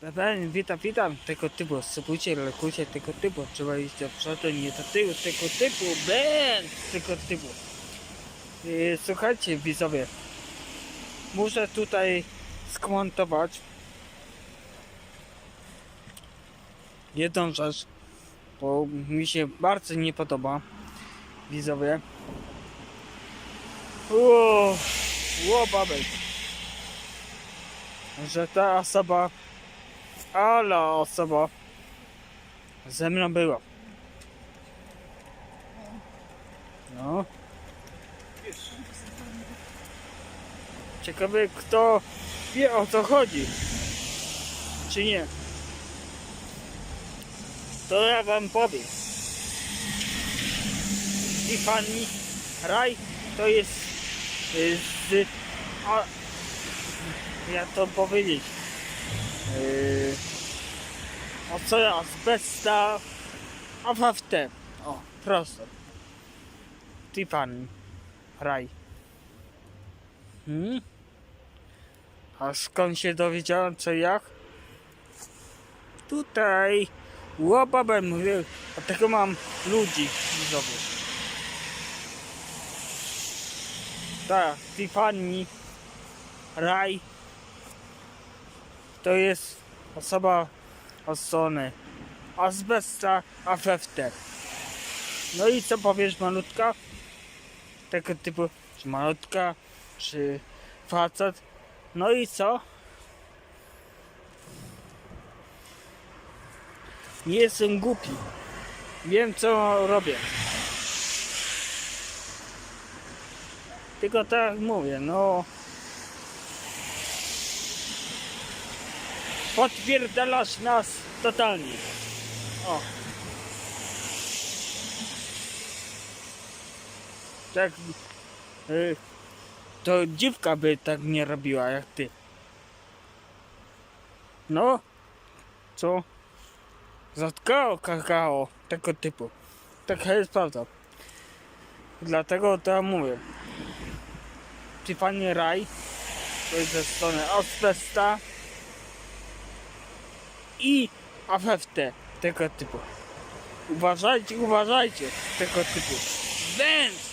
Pewnie, witam, witam. Tego typu, subujcie, lekujcie tego typu, trzeba iść do przodu, nie do tyłu, tego typu, ben, tego typu. I, słuchajcie, widzowie, muszę tutaj skomentować jedną rzecz, bo mi się bardzo nie podoba, widzowie. Ło, ło babek, że ta osoba ale osoba ze mną była. No. Ciekawy kto wie o co chodzi. Czy nie. To ja wam powiem. Tiffany Raj to jest y, z... A, jak to powiedzieć? Yy, azbesta, a te. O, prosto. Tiffany. Raj. Hmm? A skąd się dowiedziałem, co jak? Tutaj. Łopabem mówię, dlatego mam ludzi znowu. Tak, Tiffany. Raj to jest osoba od strony azbesta AFFT. No i co powiesz malutka? Tego typu, czy malutka, czy facet. No i co? Nie jestem głupi. Wiem co robię. Tylko tak mówię, no Potwierdzalasz nas totalnie. O. Tak. Y, to dziwka by tak nie robiła jak ty. No. Co? Zatkało kakao tego typu. Taka jest prawda. Dlatego to ja mówię. Tiffany Raj to jest ze strony Asbesta i AFFT tego typu. Uważajcie, uważajcie tego typu. Więc